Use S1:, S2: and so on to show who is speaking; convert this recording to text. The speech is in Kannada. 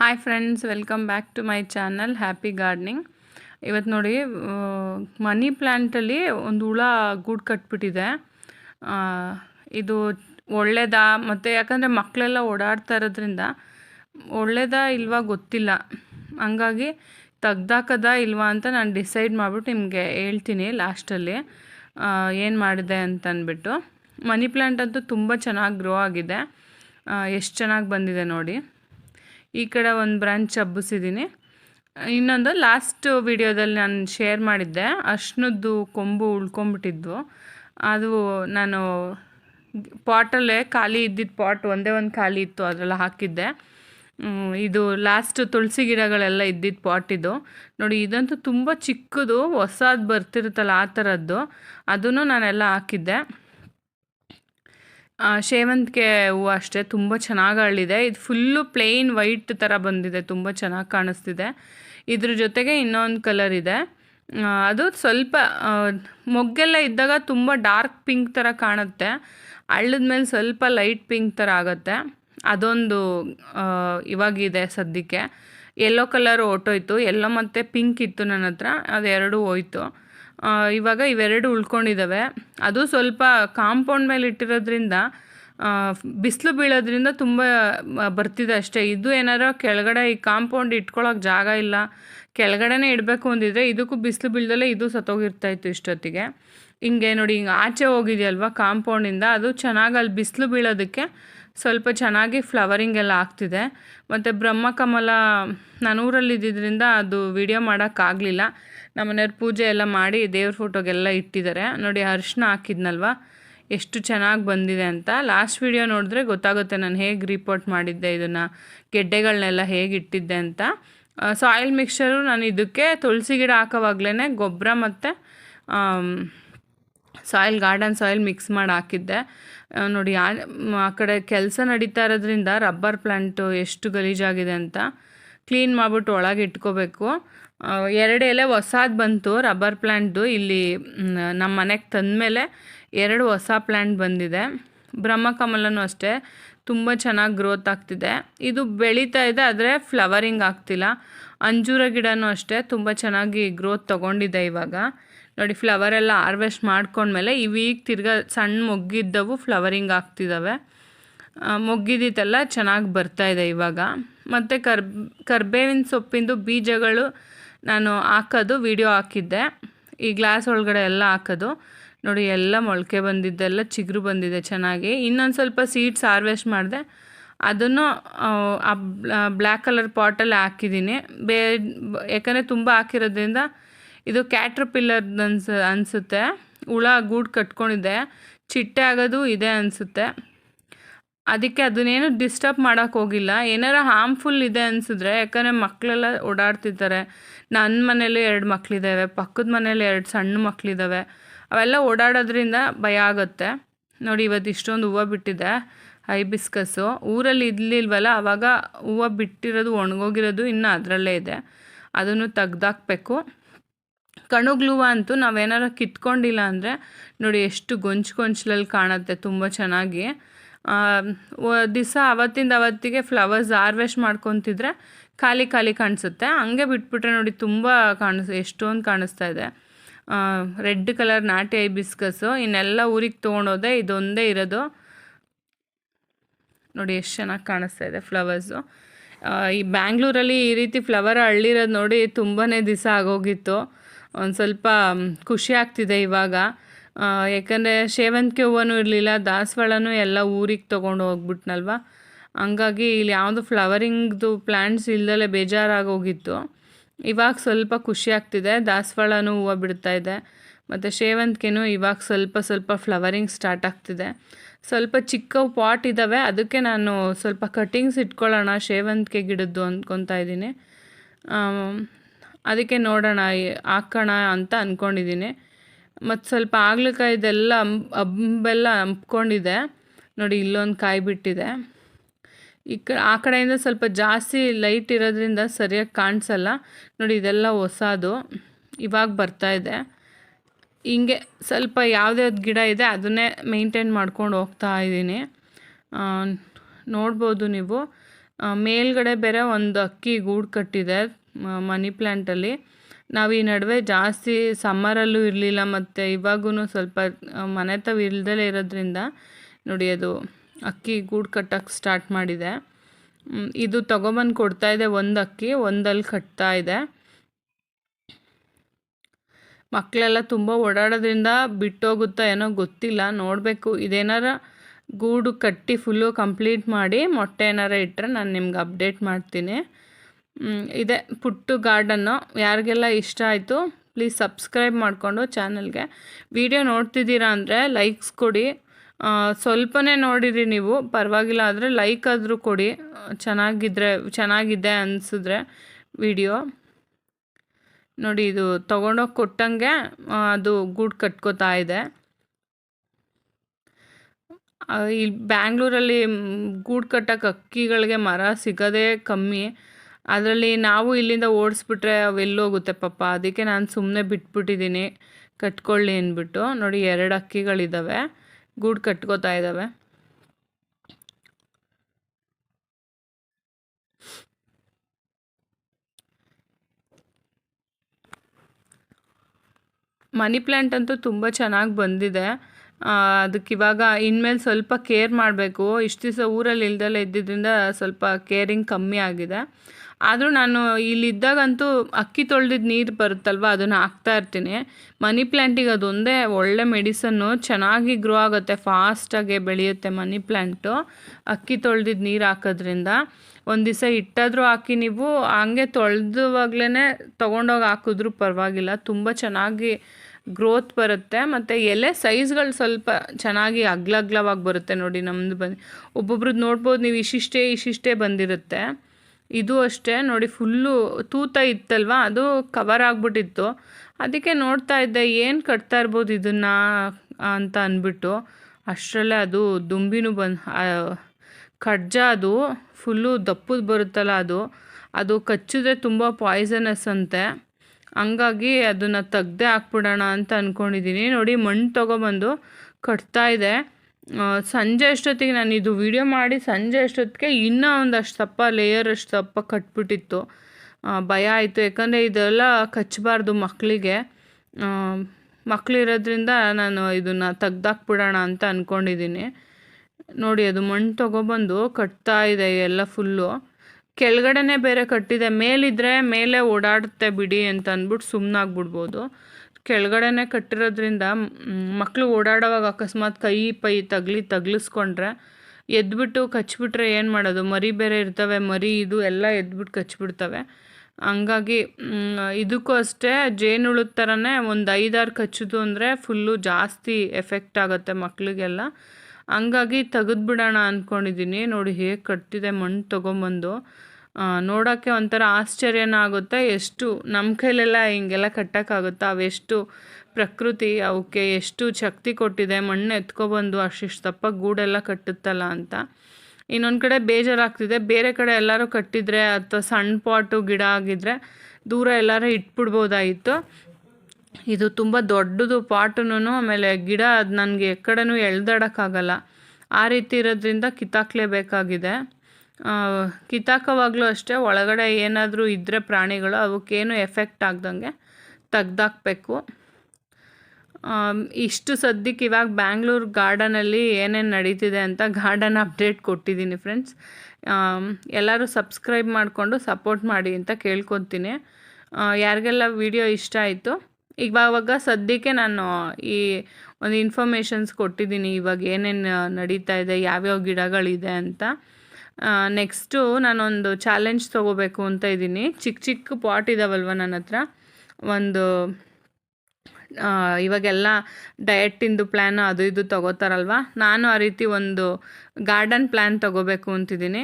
S1: Hi friends welcome back to my channel happy gardening ಇವತ್ತು ನೋಡಿ ಮನಿ ಪ್ಲ್ಯಾಂಟಲ್ಲಿ ಒಂದು ಹುಳ ಗೂಡು ಕಟ್ಬಿಟ್ಟಿದೆ. ಇದು ಒಳ್ಳೆಯದಾ ಮತ್ತು ಯಾಕಂದರೆ ಮಕ್ಕಳೆಲ್ಲ ಓಡಾಡ್ತಾ ಇರೋದ್ರಿಂದ ಒಳ್ಳೇದಾ ಇಲ್ವಾ ಗೊತ್ತಿಲ್ಲ. ಹಂಗಾಗಿ ತೆಗ್ದಾಕದ ಇಲ್ವಾ ಅಂತ ನಾನು ಡಿಸೈಡ್ ಮಾಡಿಬಿಟ್ಟು ನಿಮಗೆ ಹೇಳ್ತೀನಿ ಲಾಸ್ಟಲ್ಲಿ ಏನು ಮಾಡಿದೆ ಅಂತ ಅಂದ್ಬಿಟ್ಟು. ಮನಿ ಪ್ಲ್ಯಾಂಟ್ ಅಂತೂ ತುಂಬ ಚೆನ್ನಾಗಿ ಗ್ರೋ ಆಗಿದೆ. ಎಷ್ಟು ಚೆನ್ನಾಗಿ ಬಂದಿದೆ ನೋಡಿ. ಈ ಕಡೆ ಒಂದು ಬ್ರಾಂಚ್ ಹಬ್ಬಿಸಿದ್ದೀನಿ. ಇನ್ನೊಂದು ಲಾಸ್ಟ್ ವಿಡಿಯೋದಲ್ಲಿ ನಾನು ಶೇರ್ ಮಾಡಿದ್ದೆ. ಅರ್ಶಿನದ್ದು ಕೊಂಬು ಉಳ್ಕೊಂಬಿಟ್ಟಿದ್ವು ಅದು ನಾನು ಪಾಟಲ್ಲೇ ಖಾಲಿ ಇದ್ದಿದ್ದ ಪಾಟ್, ಒಂದೇ ಒಂದು ಖಾಲಿ ಇತ್ತು, ಅದರಲ್ಲಿ ಹಾಕಿದ್ದೆ. ಇದು ಲಾಸ್ಟ್ ತುಳಸಿ ಗಿಡಗಳೆಲ್ಲ ಇದ್ದಿದ್ದ ಪಾಟ್ ಇದು. ನೋಡಿ, ಇದಂತೂ ತುಂಬ ಚಿಕ್ಕದು, ಹೊಸದು ಬರ್ತಿರುತ್ತಲ್ಲ ಆ ಥರದ್ದು ಅದನ್ನು ನಾನೆಲ್ಲ ಹಾಕಿದ್ದೆ. ಸೇವಂತಿಗೆ ಹೂವು ಅಷ್ಟೇ, ತುಂಬ ಚೆನ್ನಾಗಿ ಅರಳಿದೆ. ಇದು ಫುಲ್ಲು ಪ್ಲೇನ್ ವೈಟ್ ಥರ ಬಂದಿದೆ, ತುಂಬ ಚೆನ್ನಾಗಿ ಕಾಣಿಸ್ತಿದೆ. ಇದ್ರ ಜೊತೆಗೆ ಇನ್ನೊಂದು ಕಲರ್ ಇದೆ. ಅದು ಸ್ವಲ್ಪ ಮೊಗ್ಗೆಲ್ಲ ಇದ್ದಾಗ ತುಂಬ ಡಾರ್ಕ್ ಪಿಂಕ್ ಥರ ಕಾಣುತ್ತೆ. ಅಳ್ಳದ ಮೇಲೆ ಸ್ವಲ್ಪ ಲೈಟ್ ಪಿಂಕ್ ಥರ ಆಗುತ್ತೆ. ಅದೊಂದು ಇವಾಗಿದೆ ಸದ್ಯಕ್ಕೆ. ಯೆಲ್ಲೋ ಕಲರ್ ಹೊಟ್ಟೋಯ್ತು ಎಲ್ಲೋ ಮತ್ತು ಪಿಂಕ್ ಇತ್ತು ನನ್ನ ಹತ್ರ ಅದೆರಡೂ ಹೋಯ್ತು. ಇವಾಗ ಇವೆರಡು ಉಳ್ಕೊಂಡಿದ್ದಾವೆ ಅದು ಸ್ವಲ್ಪ ಕಾಂಪೌಂಡ್ ಮೇಲೆ ಇಟ್ಟಿರೋದ್ರಿಂದ ಬಿಸಿಲು ಬೀಳೋದ್ರಿಂದ ತುಂಬ ಬರ್ತಿದೆ ಅಷ್ಟೇ. ಇದು ಏನಾರ ಕೆಳಗಡೆ ಈ ಕಾಂಪೌಂಡ್ ಇಟ್ಕೊಳ್ಳೋಕೆ ಜಾಗ ಇಲ್ಲ. ಕೆಳಗಡೆನೇ ಇಡಬೇಕು ಅಂದಿದ್ರೆ ಇದಕ್ಕೂ ಬಿಸಿಲು ಬೀಳ್ದಲ್ಲೇ ಇದು ಸತ್ತೋಗಿರ್ತಾ ಇತ್ತು ಇಷ್ಟೊತ್ತಿಗೆ. ಹಿಂಗೆ ನೋಡಿ, ಹಿಂಗೆ ಆಚೆ ಹೋಗಿದೆಯಲ್ವ ಕಾಂಪೌಂಡಿಂದ? ಅದು ಚೆನ್ನಾಗಿ ಅಲ್ಲಿ ಬಿಸಿಲು ಬೀಳೋದಕ್ಕೆ ಸ್ವಲ್ಪ ಚೆನ್ನಾಗಿ ಫ್ಲವರಿಂಗ್ ಎಲ್ಲ ಆಗ್ತಿದೆ. ಮತ್ತು ಬ್ರಹ್ಮಕಮಲ ನಾನು ಊರಲ್ಲಿ ಇದ್ದಿದ್ದರಿಂದ ಅದು ವಿಡಿಯೋ ಮಾಡೋಕ್ಕಾಗಲಿಲ್ಲ ನಮ್ಮನೆಯವ್ರು ಪೂಜೆ ಎಲ್ಲ ಮಾಡಿ ದೇವ್ರ ಫೋಟೋಗೆಲ್ಲ ಇಟ್ಟಿದ್ದಾರೆ. ನೋಡಿ ಅರಿಶಿನ ಹಾಕಿದ್ನಲ್ವ? ಎಷ್ಟು ಚೆನ್ನಾಗಿ ಬಂದಿದೆ ಅಂತ. ಲಾಸ್ಟ್ ವಿಡಿಯೋ ನೋಡಿದ್ರೆ ಗೊತ್ತಾಗುತ್ತೆ ನಾನು ಹೇಗೆ ರಿಪೋರ್ಟ್ ಮಾಡಿದ್ದೆ ಇದನ್ನು ಗೆಡ್ಡೆಗಳನ್ನೆಲ್ಲ ಹೇಗೆ ಇಟ್ಟಿದ್ದೆ ಅಂತ. ಸಾಯಿಲ್ ಮಿಕ್ಸ್ಚರು ನಾನು ಇದಕ್ಕೆ ತುಳಸಿ ಗಿಡ ಹಾಕೋವಾಗ್ಲೇ ಗೊಬ್ಬರ ಮತ್ತು ಸಾಯಿಲ್ ಗಾರ್ಡನ್ ಸಾಯಿಲ್ ಮಿಕ್ಸ್ ಮಾಡಿ ಹಾಕಿದ್ದೆ. ನೋಡಿ ಆ ಕಡೆ ಕೆಲಸ ನಡೀತಾ ಇರೋದ್ರಿಂದ ರಬ್ಬರ್ ಪ್ಲ್ಯಾಂಟು ಎಷ್ಟು ಗಲೀಜಾಗಿದೆ ಅಂತ ಕ್ಲೀನ್ ಮಾಡಿಬಿಟ್ಟು ಒಳಗೆ ಇಟ್ಕೋಬೇಕು. ಎರಡು ಎಲೆ ಹೊಸಾದು ಬಂತು ರಬ್ಬರ್ ಪ್ಲ್ಯಾಂಟ್ದು ಇಲ್ಲಿ ನಮ್ಮ ಮನೆಗೆ ತಂದಮೇಲೆ ಎರಡು ಹೊಸ ಪ್ಲ್ಯಾಂಟ್ ಬಂದಿದೆ. ಬ್ರಹ್ಮಕಮಲನೂ ಅಷ್ಟೇ. ತುಂಬ ಚೆನ್ನಾಗಿ ಗ್ರೋತ್ ಆಗ್ತಿದೆ. ಇದು ಬೆಳೀತಾ ಇದೆ, ಆದರೆ ಫ್ಲವರಿಂಗ್ ಆಗ್ತಿಲ್ಲ. ಅಂಜೂರ ಗಿಡನೂ ಅಷ್ಟೇ, ತುಂಬ ಚೆನ್ನಾಗಿ ಗ್ರೋತ್ ತೊಗೊಂಡಿದೆ ಇವಾಗ. ನೋಡಿ ಫ್ಲವರ್ ಎಲ್ಲ ಹಾರ್ವೆಸ್ಟ್ ಮಾಡ್ಕೊಂಡ್ಮೇಲೆ ವೀಕ್ ತಿರ್ಗಾ ಸಣ್ಣ ಮೊಗ್ಗಿದ್ದವು ಫ್ಲವರಿಂಗ್ ಆಗ್ತಿದ್ದಾವೆ ಮೊಗ್ಗಿದಿದ್ದೆಲ್ಲ ಚೆನ್ನಾಗಿ ಬರ್ತಾ ಇದೆ ಇವಾಗ. ಮತ್ತು ಕರ್ ಕರ್ಬೇವಿನ ಸೊಪ್ಪಿಂದು ಬೀಜಗಳು ನಾನು ಹಾಕೋದು ವಿಡಿಯೋ ಹಾಕಿದ್ದೆ. ಈ ಗ್ಲಾಸ್ ಒಳಗಡೆ ಎಲ್ಲ ಹಾಕೋದು. ನೋಡಿ, ಎಲ್ಲ ಮೊಳಕೆ ಬಂದಿದ್ದೆಲ್ಲ ಚಿಗುರು ಬಂದಿದೆ ಚೆನ್ನಾಗಿ. ಇನ್ನೊಂದು ಸ್ವಲ್ಪ ಸೀಡ್ಸ್ ಹಾರ್ವೆಸ್ಟ್ ಮಾಡಿದೆ. ಅದನ್ನು, ಆ ಬ್ಲ್ಯಾಕ್ ಕಲರ್ ಪಾಟಲ್ಲಿ ಹಾಕಿದ್ದೀನಿ. ಬೇ, ಯಾಕಂದರೆ ತುಂಬ ಹಾಕಿರೋದ್ರಿಂದ ಇದು ಕ್ಯಾಟ್ರ್ ಪಿಲ್ಲರ್ದು ಅನ್ಸ, ಅನಿಸುತ್ತೆ. ಹುಳ, ಗೂಡು ಕಟ್ಕೊಂಡಿದೆ. ಚಿಟ್ಟೆ ಆಗೋದು ಇದೆ ಅನಿಸುತ್ತೆ. ಅದಕ್ಕೆ ಅದನ್ನೇನು ಡಿಸ್ಟರ್ಬ್ ಮಾಡೋಕ್ಕೆ ಹೋಗಿಲ್ಲ. ಏನಾರ ಹಾರ್ಮ್ಫುಲ್ ಇದೆ ಅನಿಸಿದ್ರೆ, ಯಾಕಂದರೆ ಮಕ್ಕಳೆಲ್ಲ ಓಡಾಡ್ತಿದ್ದಾರೆ. ನನ್ನ ಮನೇಲಿ ಎರಡು ಮಕ್ಕಳಿದ್ದಾವೆ ಪಕ್ಕದ ಮನೇಲಿ ಎರಡು ಸಣ್ಣ ಮಕ್ಕಳಿದ್ದಾವೆ ಅವೆಲ್ಲ ಓಡಾಡೋದ್ರಿಂದ ಭಯ ಆಗುತ್ತೆ. ನೋಡಿ, ಇವತ್ತು ಇಷ್ಟೊಂದು ಹೂವು ಬಿಟ್ಟಿದೆ, ಹೈಬಿಸ್ಕಸ್ಸು. ಊರಲ್ಲಿ ಇರಲಿಲ್ವಲ್ಲ ಆವಾಗ ಹೂವು ಬಿಟ್ಟಿರೋದು, ಒಣಗೋಗಿರೋದು ಇನ್ನೂ ಅದರಲ್ಲೇ ಇದೆ. ಅದನ್ನು ತೆಗ್ದಾಕ್ಬೇಕು. ಕಣುಗ್ಲುವ ಅಂತೂ ನಾವೇನಾರು ಕಿತ್ಕೊಂಡಿಲ್ಲ ಅಂದರೆ, ನೋಡಿ, ಎಷ್ಟು ಗೊಂಚು ಗೊಂಚಲಲ್ಲಿ ಕಾಣುತ್ತೆ, ತುಂಬ ಚೆನ್ನಾಗಿ. ದಿವಸ ಅವತ್ತಿಂದ ಅವತ್ತಿಗೆ ಫ್ಲವರ್ಸ್ ಹಾರ್ವೆಸ್ಟ್ ಮಾಡ್ಕೊತಿದ್ರೆ ಖಾಲಿ ಖಾಲಿ ಕಾಣಿಸುತ್ತೆ. ಹಂಗೆ ಬಿಟ್ಬಿಟ್ರೆ ನೋಡಿ ತುಂಬ ಕಾಣಿಸ್, ಎಷ್ಟೊಂದು ಕಾಣಿಸ್ತಾ ಇದೆ. ರೆಡ್ ಕಲರ್ ನಾಟಿ ಐಬಿಸ್ಕಸ್ಸು ಇನ್ನೆಲ್ಲ ಊರಿಗೆ ತೊಗೊಂಡೋದೆ ಇದೊಂದೇ ಇರೋದು. ನೋಡಿ ಎಷ್ಟು ಚೆನ್ನಾಗಿ ಕಾಣಿಸ್ತಾ ಇದೆ ಫ್ಲವರ್ಸು ಈ ಬ್ಯಾಂಗ್ಳೂರಲ್ಲಿ ಈ ರೀತಿ ಫ್ಲವರ್ ಅಳ್ಳಿರೋದು ನೋಡಿ ತುಂಬಾ ದಿವಸ ಆಗೋಗಿತ್ತು. ಒಂದು ಸ್ವಲ್ಪ ಖುಷಿ ಆಗ್ತಿದೆ ಇವಾಗ. ಯಾಕಂದರೆ ಸೇವಂತಿಗೆ ಹೂವನೂ ಇರಲಿಲ್ಲ, ದಾಸವಾಳನೂ ಎಲ್ಲ ಊರಿಗೆ ತೊಗೊಂಡು ಹೋಗ್ಬಿಟ್ನಲ್ವ? ಹಂಗಾಗಿ ಇಲ್ಲಿ ಯಾವುದು ಫ್ಲವರಿಂಗ್ದು ಪ್ಲ್ಯಾಂಟ್ಸ್ ಇಲ್ದಲೆ ಬೇಜಾರಾಗೋಗಿತ್ತು ಇವಾಗ ಸ್ವಲ್ಪ ಖುಷಿ ಆಗ್ತಿದೆ, ದಾಸವಾಳನೂ ಹೂವು ಬಿಡ್ತಾ ಇದೆ, ಮತ್ತು ಸೇವಂತಿಗೆನೂ ಇವಾಗ ಸ್ವಲ್ಪ ಸ್ವಲ್ಪ ಫ್ಲವರಿಂಗ್ ಸ್ಟಾರ್ಟ್ ಆಗ್ತಿದೆ. ಸ್ವಲ್ಪ ಚಿಕ್ಕ ಪಾಟ್ ಇದ್ದಾವೆ ಅದಕ್ಕೆ ನಾನು ಸ್ವಲ್ಪ ಕಟ್ಟಿಂಗ್ಸ್ ಇಟ್ಕೊಳ್ಳೋಣ ಸೇವಂತಿಗೆ ಗಿಡದ್ದು ಅಂದ್ಕೊತಾ ಇದ್ದೀನಿ. ಅದಕ್ಕೆ ನೋಡೋಣ, ಹಾಕೋಣ ಅಂತ ಅಂದ್ಕೊಂಡಿದ್ದೀನಿ ಮತ್ತು ಸ್ವಲ್ಪ ಆಗ್ಲಕಾಯ್ದೆಲ್ಲ ಇದೆಲ್ಲ ಅಂಬೆಲ್ಲ ಅಂಬ್ಕೊಂಡಿದೆ. ನೋಡಿ, ಇಲ್ಲೊಂದು ಕಾಯಿ ಬಿಟ್ಟಿದೆ. ಈ ಕ, ಆ ಕಡೆಯಿಂದ ಸ್ವಲ್ಪ ಜಾಸ್ತಿ ಲೈಟ್ ಇರೋದ್ರಿಂದ ಸರಿಯಾಗಿ ಕಾಣಿಸಲ್ಲ. ನೋಡಿ, ಇದೆಲ್ಲ ಹೊಸದು. ಇವಾಗ ಬರ್ತಾ ಇದೆ. ಹಿಂಗೆ ಸ್ವಲ್ಪ ಯಾವುದ್ಯಾವ್ದು ಗಿಡ ಇದೆ, ಅದನ್ನೇ ಮೇಂಟೈನ್ ಮಾಡ್ಕೊಂಡು ಹೋಗ್ತಾ ಇದ್ದೀನಿ. ನೋಡ್ಬೋದು ನೀವು. ಮೇಲ್ಗಡೆ ಬೇರೆ ಒಂದು ಅಕ್ಕಿ ಗೂಡು ಕಟ್ಟಿದೆ ಮನಿ ಪ್ಲ್ಯಾಂಟಲ್ಲಿ ನಾವು ಈ ನಡುವೆ ಜಾಸ್ತಿ ಸಮ್ಮರಲ್ಲೂ ಇರಲಿಲ್ಲ ಮತ್ತು ಇವಾಗೂ ಸ್ವಲ್ಪ ಮನೆ ತಾವು ಇಲ್ದಲೇ ಇರೋದ್ರಿಂದ ನೋಡಿ ಅದು ಅಕ್ಕಿ ಗೂಡು ಕಟ್ಟೋಕ್ಕೆ ಸ್ಟಾರ್ಟ್ ಮಾಡಿದೆ. ಇದು ತೊಗೊಬಂದು ಕೊಡ್ತಾ ಇದೆ ಒಂದು ಅಕ್ಕಿ ಒಂದಲ್ಲಿ ಕಟ್ತಾ ಇದೆ. ಮಕ್ಕಳೆಲ್ಲ ತುಂಬ ಓಡಾಡೋದ್ರಿಂದ ಬಿಟ್ಟೋಗುತ್ತಾ ಏನೋ ಗೊತ್ತಿಲ್ಲ, ನೋಡಬೇಕು. ಇದೇನಾರ ಗೂಡು ಕಟ್ಟಿ ಫುಲ್ಲು ಕಂಪ್ಲೀಟ್ ಮಾಡಿ ಮೊಟ್ಟೆ ಏನಾರ ಇಟ್ಟರೆ ನಾನು ನಿಮ್ಗೆ ಅಪ್ಡೇಟ್ ಮಾಡ್ತೀನಿ. ಇದೆ ಪುಟ್ಟು ಗಾರ್ಡನ್ನು ಯಾರಿಗೆಲ್ಲ ಇಷ್ಟ ಆಯಿತು ಪ್ಲೀಸ್ ಸಬ್ಸ್ಕ್ರೈಬ್ ಮಾಡಿಕೊಂಡು ಚಾನಲ್ಗೆ ವಿಡಿಯೋ ನೋಡ್ತಿದ್ದೀರಾ ಅಂದರೆ ಲೈಕ್ಸ್ ಕೊಡಿ. ಸ್ವಲ್ಪನೇ ನೋಡಿರಿ ನೀವು, ಪರವಾಗಿಲ್ಲ ಆದರೆ ಲೈಕ್ ಆದರೂ ಕೊಡಿ. ಚೆನ್ನಾಗಿದ್ರೆ, ಚೆನ್ನಾಗಿದೆ ಅನಿಸಿದ್ರೆ ವಿಡಿಯೋ ನೋಡಿ, ಇದು ತೊಗೊಂಡೋಗಿ ಕೊಟ್ಟಂಗೆ ಅದು ಗೂಡು ಕಟ್ಕೋತಾ ಇದೆ. ಇಲ್ಲಿ ಬ್ಯಾಂಗ್ಳೂರಲ್ಲಿ ಗೂಡು ಕಟ್ಟಕ್ಕೆ ಅಕ್ಕಿಗಳಿಗೆ ಮರ ಸಿಗೋದೇ ಕಮ್ಮಿ. ಅದರಲ್ಲಿ ನಾವು ಇಲ್ಲಿಂದ ಓಡಿಸ್ಬಿಟ್ರೆ ಅವೆಲ್ಲೋಗುತ್ತೆ ಪಾಪ. ಅದಕ್ಕೆ ನಾನು ಸುಮ್ಮನೆ ಬಿಟ್ಬಿಟ್ಟಿದ್ದೀನಿ. ಕಟ್ಕೊಳ್ಳಿ ಅಂದ್ಬಿಟ್ಟು. ನೋಡಿ ಎರಡು ಅಕ್ಕಿಗಳಿದ್ದಾವೆ ಗೂಡು ಕಟ್ಕೋತಾ ಇದ್ದಾವೆ ಮನಿ ಪ್ಲ್ಯಾಂಟ್ ಅಂತೂ ತುಂಬ ಚೆನ್ನಾಗಿ ಬಂದಿದೆ. ಅದಕ್ಕೆ ಇವಾಗ ಇನ್ಮೇಲೆ ಸ್ವಲ್ಪ ಕೇರ್ ಮಾಡಬೇಕು. ಇಷ್ಟು ದಿವಸ ಊರಲ್ಲಿ ಇಲ್ದಲ್ಲೇ ಇದ್ದಿದ್ದರಿಂದ ಸ್ವಲ್ಪ ಕೇರಿಂಗ್ ಕಮ್ಮಿ ಆಗಿದೆ. ಆದರೂ ನಾನು ಇಲ್ಲಿದ್ದಾಗಂತೂ ಅಕ್ಕಿ ತೊಳೆದಿದ್ದು ನೀರು ಬರುತ್ತಲ್ವ, ಅದನ್ನು ಹಾಕ್ತಾ ಇರ್ತೀನಿ. ಮನಿ ಪ್ಲ್ಯಾಂಟಿಗೆ ಅದೊಂದೇ ಒಳ್ಳೆ ಮೆಡಿಸನ್ನು ಚೆನ್ನಾಗಿ ಗ್ರೋ ಆಗುತ್ತೆ ಫಾಸ್ಟಾಗಿ ಬೆಳೆಯುತ್ತೆ ಮನಿ ಪ್ಲ್ಯಾಂಟು ಅಕ್ಕಿ ತೊಳೆದಿದ್ದು ನೀರು ಹಾಕೋದ್ರಿಂದ ಒಂದು ದಿವಸ ಇಟ್ಟಾದರೂ ಹಾಕಿ ನೀವು, ಹಂಗೆ ತೊಳೆದುವಾಗ್ಲೇ ತೊಗೊಂಡೋಗಿ ಹಾಕಿದ್ರೂ ಪರವಾಗಿಲ್ಲ. ತುಂಬ ಚೆನ್ನಾಗಿ ಗ್ರೋತ್ ಬರುತ್ತೆ. ಮತ್ತು ಎಲೆ ಸೈಜ್ಗಳು ಸ್ವಲ್ಪ ಚೆನ್ನಾಗಿ ಅಗ್ಲಗ್ಲವಾಗಿ ಬರುತ್ತೆ ನೋಡಿ ನಮ್ಮದು ಬಂದು ಒಬ್ಬೊಬ್ರದ್ದು ನೋಡ್ಬೋದು, ನೀವು ಇಷ್ಟಿಷ್ಟೇ ಇಷ್ಟಿಷ್ಟೇ ಬಂದಿರುತ್ತೆ. ಇದು ಅಷ್ಟೇ. ನೋಡಿ, ಫುಲ್ಲು ತೂತ ಇತ್ತಲ್ವ? ಅದು ಕವರ್ ಆಗಿಬಿಟ್ಟಿತ್ತು. ಅದಕ್ಕೆ ನೋಡ್ತಾ ಇದ್ದೆ, ಏನು ಕಟ್ತಾ ಇರ್ಬೋದು ಇದನ್ನು ಅಂತ ಅಂದ್ಬಿಟ್ಟು. ಅಷ್ಟರಲ್ಲೇ ಅದು ದುಂಬಿನೂ ಬಂದು ಕಡ್ಜ ಅದು, ಫುಲ್ಲು ದಪ್ಪದು ಬರುತ್ತಲ್ಲ ಅದು. ಅದು ಕಚ್ಚಿದ್ರೆ ತುಂಬ ಪಾಯ್ಸನಸ್ ಅಂತೆ. ಹಂಗಾಗಿ ಅದನ್ನು ತೆಗ್ದೇ ಹಾಕ್ಬಿಡೋಣ ಅಂತ ಅಂದ್ಕೊಂಡಿದ್ದೀನಿ ನೋಡಿ, ಮಣ್ಣು ತೊಗೊಬಂದು ಕಟ್ತಾ ಇದೆ. ಸಂಜೆ ಅಷ್ಟೊತ್ತಿಗೆ ನಾನು ಇದು ವಿಡಿಯೋ ಮಾಡಿ ಸಂಜೆ ಅಷ್ಟೊತ್ತಿಗೆ ಇನ್ನೂ ಒಂದಷ್ಟು ದಪ್ಪ ಲೇಯರ್ ಅಷ್ಟು ದಪ್ಪ ಕಟ್ಬಿಟ್ಟಿತ್ತು. ಭಯ ಆಯಿತು. ಯಾಕಂದರೆ ಇದೆಲ್ಲ ಕಚ್ಚಬಾರ್ದು ಮಕ್ಕಳಿಗೆ ಮಕ್ಕಳಿರೋದ್ರಿಂದ ನಾನು ಇದನ್ನು ತೆಗ್ದಾಕ್ಬಿಡೋಣ ಅಂತ ಅಂದ್ಕೊಂಡಿದ್ದೀನಿ ನೋಡಿ, ಅದು ಮಣ್ಣು ತೊಗೊಬಂದು ಕಟ್ತಾ ಇದೆ ಎಲ್ಲ ಫುಲ್ಲು ಕೆಳಗಡೆನೇ ಬೇರೆ ಕಟ್ಟಿದೆ. ಮೇಲಿದ್ರೆ ಮೇಲೆ ಓಡಾಡುತ್ತೆ ಬಿಡಿ ಅಂತ ಅಂದ್ಬಿಟ್ಟು ಸುಮ್ಮನಾಗ್ಬಿಡ್ಬೋದು ಕೆಳಗಡೆನೇ ಕಟ್ಟಿರೋದ್ರಿಂದ ಮಕ್ಕಳು ಓಡಾಡೋವಾಗ ಅಕಸ್ಮಾತ್ ಕೈ ಪೈ ತಗಲಿ ತಗ್ಲಿಸ್ಕೊಂಡ್ರೆ ಎದ್ಬಿಟ್ಟು ಕಚ್ಬಿಟ್ರೆ ಏನು ಮಾಡೋದು? ಮರಿ ಬೇರೆ ಇರ್ತವೆ, ಮರಿ ಇದು ಎಲ್ಲ ಎದ್ಬಿಟ್ಟು ಕಚ್ಬಿಡ್ತವೆ. ಹಂಗಾಗಿ ಇದಕ್ಕೂ ಅಷ್ಟೇ ಜೇನುಳುದ ಥರನೇ ಒಂದು ಐದಾರು ಕಚ್ಚೋದು ಅಂದರೆ ಫುಲ್ಲು ಜಾಸ್ತಿ ಎಫೆಕ್ಟ್ ಆಗುತ್ತೆ ಮಕ್ಕಳಿಗೆಲ್ಲ ಹಂಗಾಗಿ ತೆಗೆದ್ಬಿಡೋಣ ಅಂದ್ಕೊಂಡಿದ್ದೀನಿ ನೋಡಿ ಹೇಗೆ ಕಟ್ತಿದೆ ಮಣ್ಣು ತೊಗೊಂಬಂದು. ನೋಡೋಕ್ಕೆ ಒಂಥರ ಆಶ್ಚರ್ಯನ ಆಗುತ್ತೆ. ಎಷ್ಟು ನಮ್ಮ ಕೈಲೆಲ್ಲ ಹಿಂಗೆಲ್ಲ ಕಟ್ಟೋಕ್ಕಾಗುತ್ತಾ? ಅವೆಷ್ಟು ಪ್ರಕೃತಿ ಅವಕ್ಕೆ ಎಷ್ಟು ಶಕ್ತಿ ಕೊಟ್ಟಿದೆ? ಮಣ್ಣು ಎತ್ಕೊಬಂದು ಅಷ್ಟಿಷ್ಟು ದಪ್ಪ ಗೂಡೆಲ್ಲ ಕಟ್ಟುತ್ತಲ್ಲ ಅಂತ. ಇನ್ನೊಂದು ಕಡೆ ಬೇಜಾರಾಗ್ತಿದೆ. ಬೇರೆ ಕಡೆ ಎಲ್ಲರೂ ಕಟ್ಟಿದರೆ ಅಥವಾ ಸಣ್ಣ ಪಾಟು ಗಿಡ ಆಗಿದ್ದರೆ ದೂರ ಎಲ್ಲರೂ ಇಟ್ಬಿಡ್ಬೋದಾಗಿತ್ತು. ಇದು ತುಂಬ ದೊಡ್ಡದು ಪಾಟುನು ಆಮೇಲೆ ಗಿಡ ಅದು ನನಗೆ ಎಕ್ಕಡೆನೂ ಎಳ್ದಾಡೋಕ್ಕಾಗಲ್ಲ. ಆ ರೀತಿ ಇರೋದ್ರಿಂದ ಕಿತ್ತಾಕ್ಲೇಬೇಕಾಗಿದೆ. ಆ, ಕಿತ್ತಾಕೋವಾಗಲೂ ಅಷ್ಟೇ ಒಳಗಡೆ ಏನಾದರೂ ಇದ್ದರೆ ಪ್ರಾಣಿಗಳು ಅವಕ್ಕೇನು ಎಫೆಕ್ಟ್ ಆಗ್ದಂಗೆ ತೆಗ್ದಾಕ್ಬೇಕು. ಇಷ್ಟು ಸದ್ಯಕ್ಕೆ ಇವಾಗ ಬ್ಯಾಂಗ್ಳೂರು ಗಾರ್ಡನಲ್ಲಿ ಏನೇನು ನಡೀತಿದೆ ಅಂತ ಗಾರ್ಡನ್ ಅಪ್ಡೇಟ್ ಕೊಟ್ಟಿದ್ದೀನಿ ಫ್ರೆಂಡ್ಸ್ ಎಲ್ಲರೂ ಸಬ್ಸ್ಕ್ರೈಬ್ ಮಾಡಿಕೊಂಡು ಸಪೋರ್ಟ್ ಮಾಡಿ ಅಂತ ಕೇಳ್ಕೊತೀನಿ. ಯಾರಿಗೆಲ್ಲ ವಿಡಿಯೋ ಇಷ್ಟ ಆಯಿತು? ಇವಾಗ ಸದ್ಯಕ್ಕೆ ನಾನು ಈ ಒಂದು ಇನ್ಫಾರ್ಮೇಷನ್ಸ್ ಕೊಟ್ಟಿದ್ದೀನಿ ಇವಾಗ ಏನೇನು ನಡೀತಾ ಇದೆ ಯಾವ್ಯಾವ ಗಿಡಗಳಿದೆ ಅಂತ. ನೆಕ್ಸ್ಟು ನಾನೊಂದು ಚಾಲೆಂಜ್ ತೊಗೋಬೇಕು ಅಂತ ಇದ್ದೀನಿ. ಚಿಕ್ಕ ಚಿಕ್ಕ ಪಾಟ್ ಇದಾವಲ್ವ ನನ್ನ ಹತ್ರ? ಒಂದು ಇವಾಗೆಲ್ಲ ಡಯಟಿಂದು ಪ್ಲ್ಯಾನ್ ಅದು ಇದು ತಗೋತಾರಲ್ವ? ನಾನು ಆ ರೀತಿ ಒಂದು ಗಾರ್ಡನ್ ಪ್ಲ್ಯಾನ್ ತಗೋಬೇಕು ಅಂತಿದ್ದೀನಿ.